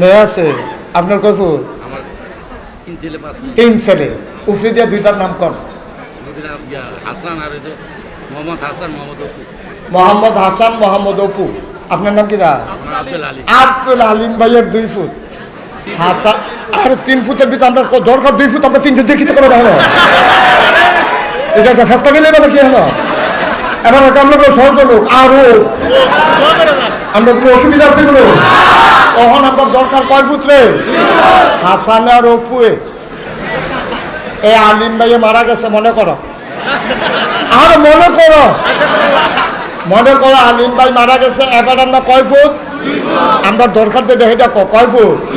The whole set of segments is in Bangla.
মেয়ে আছে। আপনার কত তিন ছেলে উফরি দিয়া দুইটার নাম কর হাসান আর মোহাম্মদ হাসান মোহাম্মদ অপু। মোহাম্মদ হাসান মোহাম্মদ অপু। আপনার নাম কি দা? আব্দুল আলী আলিম ভাইয়ের দুই ফুট। হাসান আরে তিন ফুটের ভিতরে আমরা দরকার দুই ফুট আমরা তিন ফুট দেখিতে করে হলো এটা একটা ফেসটা গেলে কি হলো? এবার এটা আমরা সহজ লোক, আরও আমরা কোনো অসুবিধা আছে কোনো তখন আমরা দরকার কয় ফুট রে? হাসান আর অপুয়ে। এ আলিম ভাইয়ে মারা গেছে, মনে করো। আর মনে করো। মনে করো আলিম ভাই মারা গেছে, এবার আমরা কয় ফুট? আমরা দরকার সেটা ক- কয় ফুট?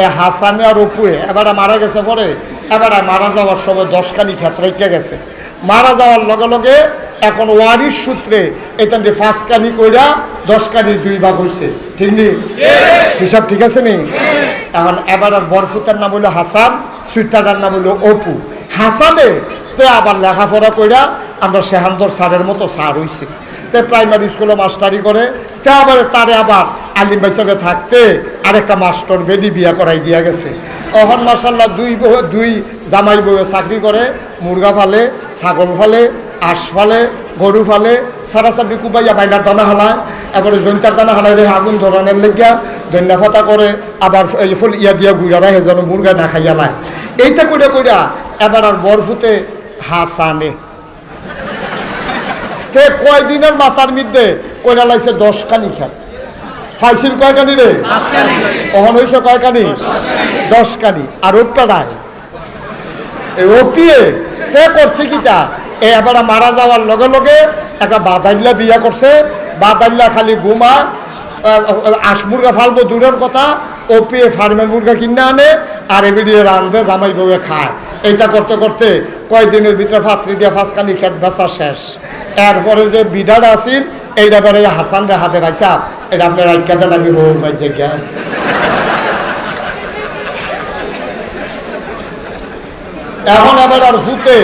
এ হাসানে আর অপুয়ে, এবার মারা গেছে পরে। এবার মারা যাওয়ার সময় দশখানি ক্ষেত্রে গেছে। মারা যাওয়ার লগে লগে এখন ওয়ারিশ সূত্রে এখান থেকে পাঁচখানি কইরা দশখানি দুই ভাগ হয়েছে ঠিক নেই হিসাব ঠিক আছে নি? এখন এবার আর বরফুতার নাম হলো হাসান সুইটাটার নাম হলো অপু। হাসানে তে আবার লেখাপড়া কইরা আমরা সেহান্দর স্যারের মতো স্যার হইছে। তে প্রাইমারি স্কুলে মাস্টারি করে, তে আবার তারে আবার আলিম সাহেবে থাকতে আরেকটা মাস্টার বেডি বিয়া করাই দিয়া গেছে। অহন মার্শাল্লাহ দুই দুই জামাই বউ চাকরি করে, মুরগা ফালে, ছাগল ফালে আঁশ ফালে গরু ফালে সারা সাবি কুবাইয়া বাইলার দানা হালায় এবারে জৈন্তার দানা হালাই রে, আগুন ধরানের লেগিয়া দৈন্যা ফাতা করে আবার এই ফুল ইয়া দিয়া গুড়ারা হে যেন মুরগা না খাইয়া লায় এইটা কইরা কইরা এবার আর বরফুতে হাসানে। কে কয় দিনের মাথার মধ্যে কইরা লাইছে দশ কানি খেত ফাইছিল কয় কানি রে? অহন হইছে কয় কানি দশ কানি আর ওপটা নাই। ওপিয়ে কে করছে কিটা এ এবার মারা যাওয়ার লগে লগে একটা বাদাইল্লা বিয়া করছে, বাদাইল্লা খালি ঘুমা আশ মুরগা ফালবো দূরের কথা ওপিয়ে ফার্মের মুরগা কিনে আনে আর এবিডিয়ে রান্ধে জামাই বউয়ে খায়। এইটা করতে করতে কয়দিনের ভিতরে ফাত্রি দিয়ে ফাঁসখানি খেত বেচা শেষ। এরপরে যে বিডাটা আসিল, এইটা পরে হাসান রে হাতে পাইছা, এটা আপনার আজ্ঞাটা আমি হোক ভাই জায়গা এখন আবার আর ভূতে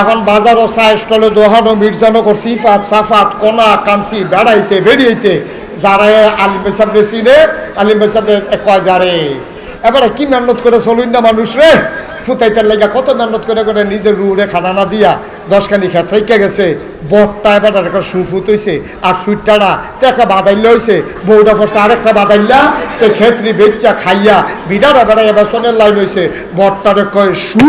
এখন বাজার ও চা স্টলে দোহানো, মির্জানো করছি ফাত সাফাত, কোনা কানসি বেড়াইতে বেরিয়েতে যারা আলিম বেসাব চিনে, আলিম বেসাব কয় যারে এবারে কি মেহনত করে চলুন না মানুষ রে? ফুতাইতে লেগা কত মেহনত করে করে নিজের রুড়ে খানা না দিয়া দশখানি খেত রেখে গেছে, বটটা এবার একটা সুফুত হইছে আর সুইটারা তো একটা বাদাইল্লা হইছে, বউটা ফরছে আরেকটা বাদাইল্লা, তো খেতরি বেচ্চা খাইয়া বিডার এবার এবার সোনের লাইন হইছে, বটটারে কয় সু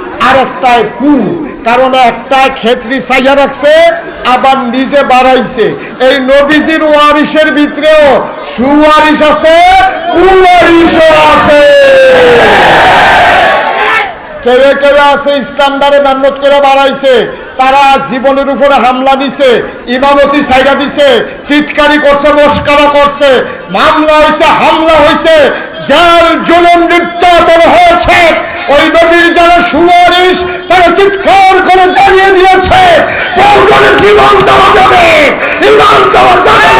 আর একটাই কু, কারণ একটা ক্ষেত্রি সাইয়া রাখছে, আবার নিজে বাড়াইছে। এই নবীজির ওয়ারিসের ভিতরেও সুয়ারিস আছে কুয়ারিসও আছে। কেউ কেউ আছে ইসলামদারে মেহনত করে বাড়াইছে, তারা জীবনের উপরে হামলা দিছে, ইমামতি সাইডা দিছে, টিটকারি করছে, মস্কারা করছে, মামলা হয়েছে হামলা হয়েছে জেল জুলুম নির্যাতন হয়েছে, ওই নবীর যারা সুয়ারিস তারা চিৎকার করে জানিয়ে দিয়েছে জীবন দেওয়া যাবে ইমান দেওয়া যাবে।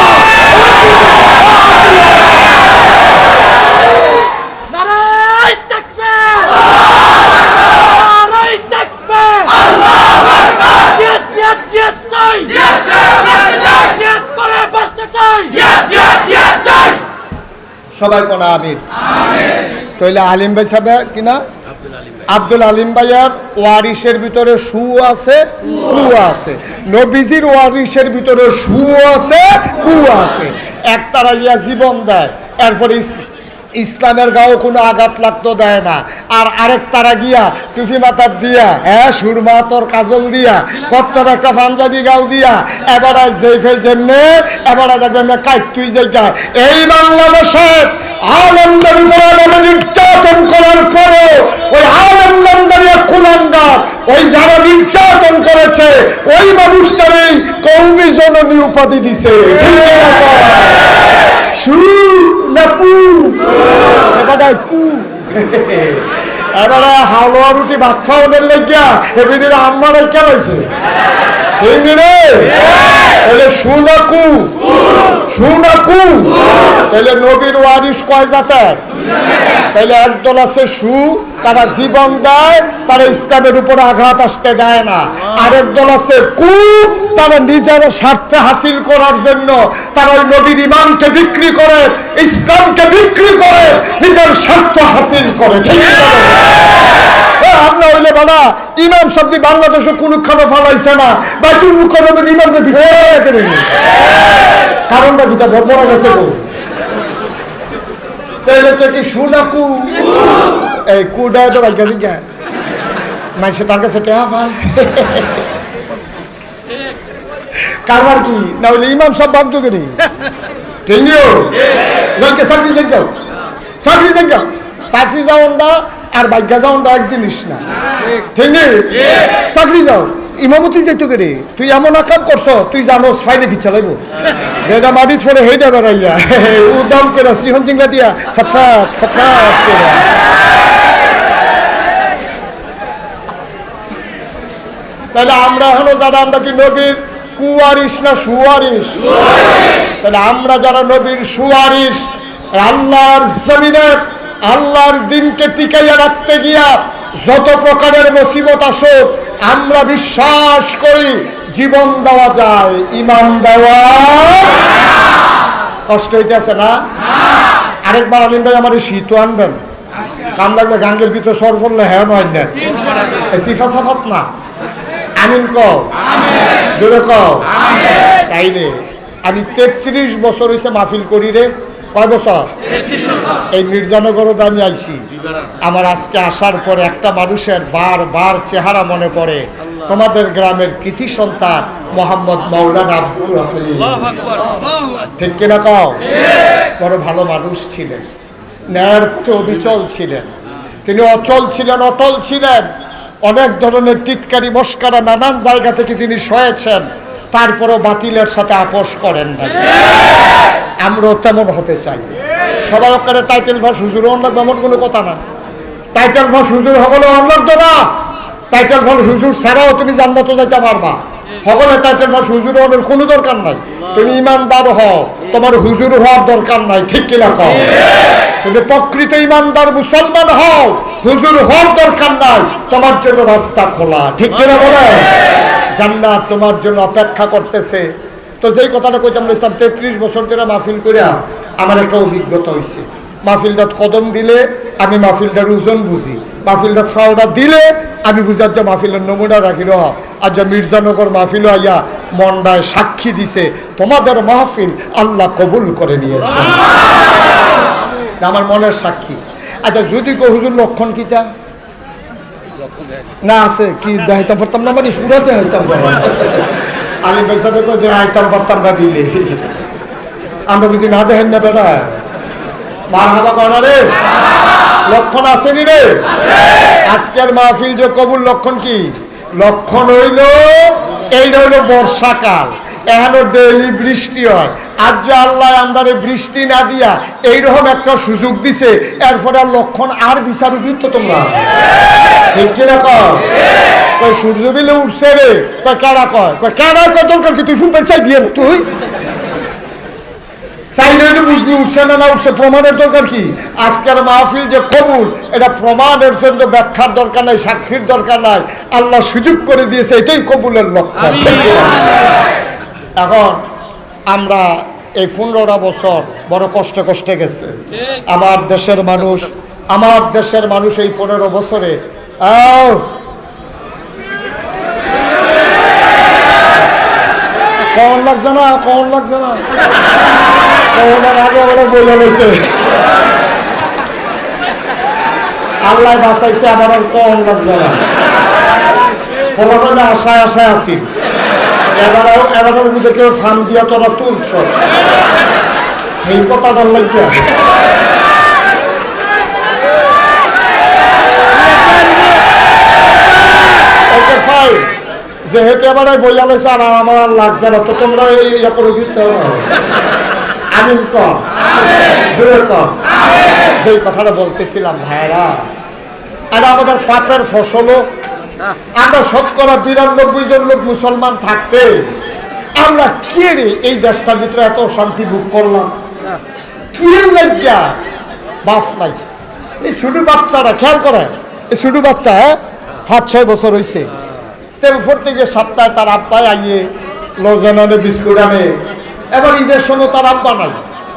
সবাই কোনা আমির। তাইলে আলিম ভাই সাহেব কিনা আব্দুল আলিম ভাইয়ার ওয়ারিসের ভিতরে সু আছে কু আছে। নবীজির ওয়ারিসের ভিতরে সু আছে কু আছে। একতারা ইয়া জীবন দেয় এরপরে ইসলামের গাও কোনো আঘাত লাগতো দেয় না। আর আরেক তারা গিয়া টুফি মাথার দিয়া হ্যাঁ সুরমা, তোর কাজল দিয়া, কত্তর একটা পাঞ্জাবি গাও দিয়া, এবারে যেই ফেল জেনে এবারে দেখবেন কাইট তুই জায়গা এই বাংলাদেশে আনন্দের উপরে নির্যাতন করার পরে ওই আনন্দারিয়া কুলাঙ্গার, ওই যারা নির্যাতন করেছে, ওই মানুষটারই কৌমি জননী উপাধি দিছে। পু এবারে হালুয়া রুটি ভাত খাওয়ানোর লাগিয়া এমনি রে তাহলে শুনা কু শুনা কু তাহলে নবীর ওয়ারিস কয় জাতের। তাহলে একদল আছে সু তারা জীবন দেয় তারা ইসলামের উপর আঘাত আসতে দেয় না। আরেক দল আছে কু তারা নিজের স্বার্থে হাসিল করার জন্য। তারা ওই নবীর ইমানকে বিক্রি করে ইসলামকে বিক্রি করে নিজের স্বার্থ হাসিল করে। ঠিক আমরা হইলে বাবা ইমাম শব্দ বাংলাদেশে কোন খানো ফালাইছে না। ইমামকে করে কারণটা কি? তা পড়া গেছে গো তাহলে তো কি শুনাকু এই কুডা তো কাছে গা মাইসে তার কাছে টেহা ভাই কারবার কি? না হলে ইমাম সব ভাবতো করি টেঙ্গিও জলকে চাকরি যাই যাও। চাকরি যাই যাও। চাকরি আর যাওন না এক জিনিস না। টেঙ্গি চাকরি যাও। ইমামতি যাইতো করে তুই এমন আকাম করছ, তুই জানো ফাইনে কি চালাইব যেটা মাটি ছড়ে হেইটা বেড়াইয়া, উদাম করে সিহন জিংলা দিয়া, ফটফাট ফটফাট করে। তাহলে আমরা এখনও যারা আমরা কি নবীর কুয়ারিস না সুয়ারিস তাহলে আমরা যারা নবীর সুয়ারিস আল্লাহর জমিনে, আল্লাহর দিনকে টিকাইয়া রাখতে গিয়া যত প্রকারের মুসিবত আসুক, আমরা বিশ্বাস করি জীবন দেওয়া যায়, ইমান দেওয়া কষ্ট হইতেছে না? আরেকবার আলিম ভাই আমার এই শীত আনবেন। কাম লাগলে গাঙ্গের ভিতরে সর করলে হ্যাঁ নয় সিফা সাফাত না। আমিন কও। জোরে কও। তাই রে আমি তেত্রিশ বছর হয়েছে মাহফিল করি রে। কয় বছর? এই মির্জানগরত আমি আইছি। আমার আজকে আসার পরে একটা মানুষের বার বার চেহারা মনে পড়ে। তোমাদের গ্রামের কৃতি সন্তান মোহাম্মদ মাওলানা আব্দুল ঠিক কিনা কও? বড় ভালো মানুষ ছিলেন। ন্যায়ের পথে অবিচল ছিলেন। তিনি অচল ছিলেন অটল ছিলেন। অনেক ধরনের টিটকারি, মস্কারা নানান জায়গা থেকে তিনি সয়েছেন। তারপরও বাতিলের সাথে আপোষ করেন না আমরাও তেমন হতে চাই। সবাই ওখানে টাইটেল ভাস হুজুর অন্য এমন কোনো কথা না। টাইটেল ভাস হুজুর হবলে অন্যর তো না। টাইটেল ভাস হুজুর ছাড়াও তুমি জান্নাত যাইতে পারবা। সকলে টাইটেল ভাস হুজুর হওয়ার কোনো দরকার নাই। তুমি ইমানদার হও। তোমার হুজুর হওয়ার দরকার নাই, ঠিক কিনা কও? তুমি প্রকৃত ইমানদার মুসলমান হও, হুজুর হওয়ার দরকার নাই, তোমার জন্য রাস্তা খোলা, ঠিক কিনা বলে? জান্নাত তোমার জন্য অপেক্ষা করতেছে। তো যেই কথাটা কইতাম ইসলাম তেত্রিশ বছর ধরে মাহফিল করিয়া আমার একটা অভিজ্ঞতা হয়েছে মাহফিলটাত কদম দিলে আমি মাহফিলটার ওজন বুঝি। মাহফিলটাত ফাওটা দিলে আমি বুঝার যে মাহফিলের নমুনা রাখি রহ আর যে মির্জানগর মাহফিল আইয়া মন্ডায় সাক্ষী দিছে, তোমাদের মাহফিল আল্লাহ কবুল করে নিয়েছে। আমার মনের সাক্ষী। আচ্ছা যদি কো হুজুর, লক্ষণ কিতা না আছে, কি দেখাইতাম পারতাম না মানে সুরাতে হইতাম আলী ভাই সাহেব যে আইতাম পারতাম না দিলে। আমরা বুঝি, না দেখেন না বেটা। মার হাবা কনা রে লক্ষণ আসেনি রে? আজকের মাহফিল যে কবুল লক্ষণ কি? লক্ষণ হইল এইটা হইল বর্ষাকাল। এখানে ডেইলি বৃষ্টি হয়। আজ যে আল্লাহ আমরা বৃষ্টি না দিয়া এইরকম একটা সুযোগ দিছে এরপরে আর লক্ষণ আর বিচার তো তোমরা। ঠিক কিনা কয় কয় সূর্য বিলে উঠছে রে। কয় কেডা কয়? কয় কেডা কয়? দরকার কি? তুই ফুটবল চাই বিয়ে তুই? চাইলে এটা বুঝবি উঠছে না না উঠছে প্রমাণের দরকার কি? আজকের মাহফিল যে কবুল এটা প্রমাণের জন্য ব্যাখ্যার দরকার নাই সাক্ষীর দরকার নাই। আল্লাহ সুযোগ করে দিয়েছে এটাই কবুলের লক্ষ্য এখন আমরা এই পনেরোটা বছর বড় কষ্টে কষ্টে গেছে। আমার দেশের মানুষ আমার দেশের মানুষ এই পনেরো বছরে কখন লাগছে না? কখন লাগছে না? কখনের আগে রয়েছে আল্লাহ বাঁচাইছে আমার লাগছে না পনেরোটা আশায় আশায় আছি এবারেও এবারের মধ্যে কেউ ফান দিয়া তোরা তুলছ এই কথাটার লাগিয়া যেহেতু এবারে বইয়া লইছে আর আমার লাগছে না তো তোমরা ইয়ে করে দিতে হবে আমিন কর জোরে কর। যেই কথাটা বলতেছিলাম ভাইরা আর আমাদের পাপের ফসলও আমরা শতকরা বিরানব্বই জন লোক মুসলমান থাকতে আমরা কে রে এই দেশটার ভিতরে এত শান্তি ভোগ করলাম? কি লাগিয়া বাপ নাই। এই ছোট বাচ্চারা খেয়াল করে এই ছোট বাচ্চা হ্যাঁ? পাঁচ ছয় বছর হয়েছে তেল প্রত্যেকে সপ্তাহে তার আব্বাই আইয়ে লজেন বিস্কুট আনে। এবার ঈদের সময় তার আব্বা নাই।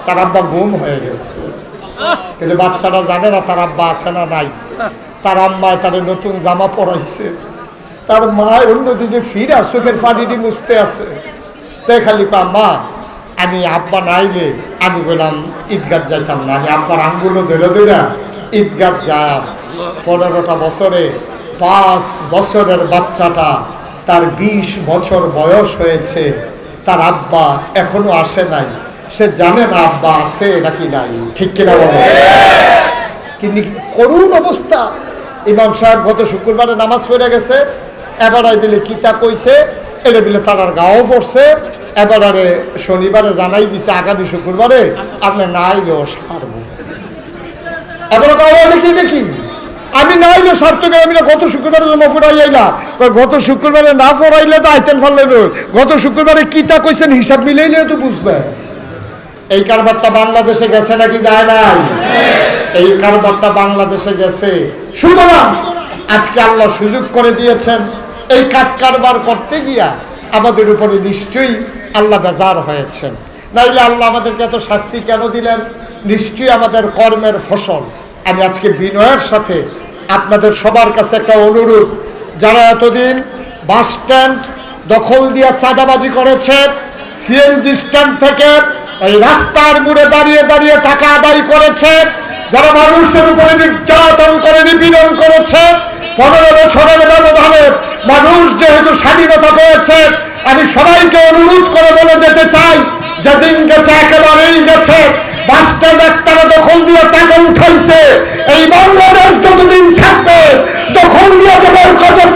তার আব্বা গুম হয়ে গেছে। কিন্তু বাচ্চারা জানে না তার আব্বা আছে না নাই। তার আম্মায় তার নতুন জামা পরাইছে। তার মা অন্যদিকে ফিরা, চোখের পানিটি মুছতে আছে। তাই খালি কয় মা আমি আব্বা নাইলে আমি বললাম, ঈদগাহ যাইতাম না। আমি আব্বার আঙ্গুলো ধরে ধরে ঈদগাহ যাম। পনেরোটা বছরে পাঁচ বছরের বাচ্চাটা তার বিশ বছর বয়স হয়েছে। তার আব্বা এখনও আসে নাই। সে জানে না আব্বা আছে নাকি নাই। ঠিক কিনা বলো? করুণ অবস্থা। ইমাম সাহেব গত শুক্রবারে নামাজ পড়ে গেছে। এবার আই বিলে কিতা কইছে? এটা বিলে তারার গাও পড়ছে। এবার শনিবারে জানাই দিছে, আগামী শুক্রবারে আপনি না আইলেও সারবো। এবার গাও নাকি নাকি আমি না আইলে সার্থকে আমি না গত শুক্রবারে জমা ফুরাই না গত শুক্রবারে না ফরাইলে তো আইতেন ফেললেন গত শুক্রবারে কিতা কইছেন হিসাব মিলাইলে তো বুঝবে। এই কারবারটা বাংলাদেশে গেছে নাকি যায় নাই? এই কারবারটা বাংলাদেশে গেছে। সুতরাং আজকে আল্লাহ সুযোগ করে দিয়েছেন। এই কাজ কারবার করতে গিয়া আমাদের উপরে নিশ্চয়ই আল্লাহ বেজার হয়েছেন। নাইলে আল্লাহ আমাদেরকে এত শাস্তি কেন দিলেন? নিশ্চয়ই আমাদের কর্মের ফসল। আমি আজকে বিনয়ের সাথে আপনাদের সবার কাছে একটা অনুরোধ। যারা এতদিন বাস স্ট্যান্ড দখল দিয়ে চাঁদাবাজি করেছে, সিএনজি স্ট্যান্ড থেকে এই রাস্তার মুড়ে দাঁড়িয়ে দাঁড়িয়ে টাকা আদায় করেছে, যারা মানুষের উপরে নির্যাতন করে, নিপীড়ন করেছে, পনেরো বছরের ব্যবধানে মানুষ যেহেতু স্বাধীনতা পেয়েছে, আমি সবাইকে অনুরোধ করে বলে যেতে চাই, যেদিন গেছে একেবারেই গেছে। বাস্তব একটা দখল দিয়ে টাকা উঠাইছে। এই বাংলাদেশ যতদিন থাকবে দখল দিয়ে যে বরকতের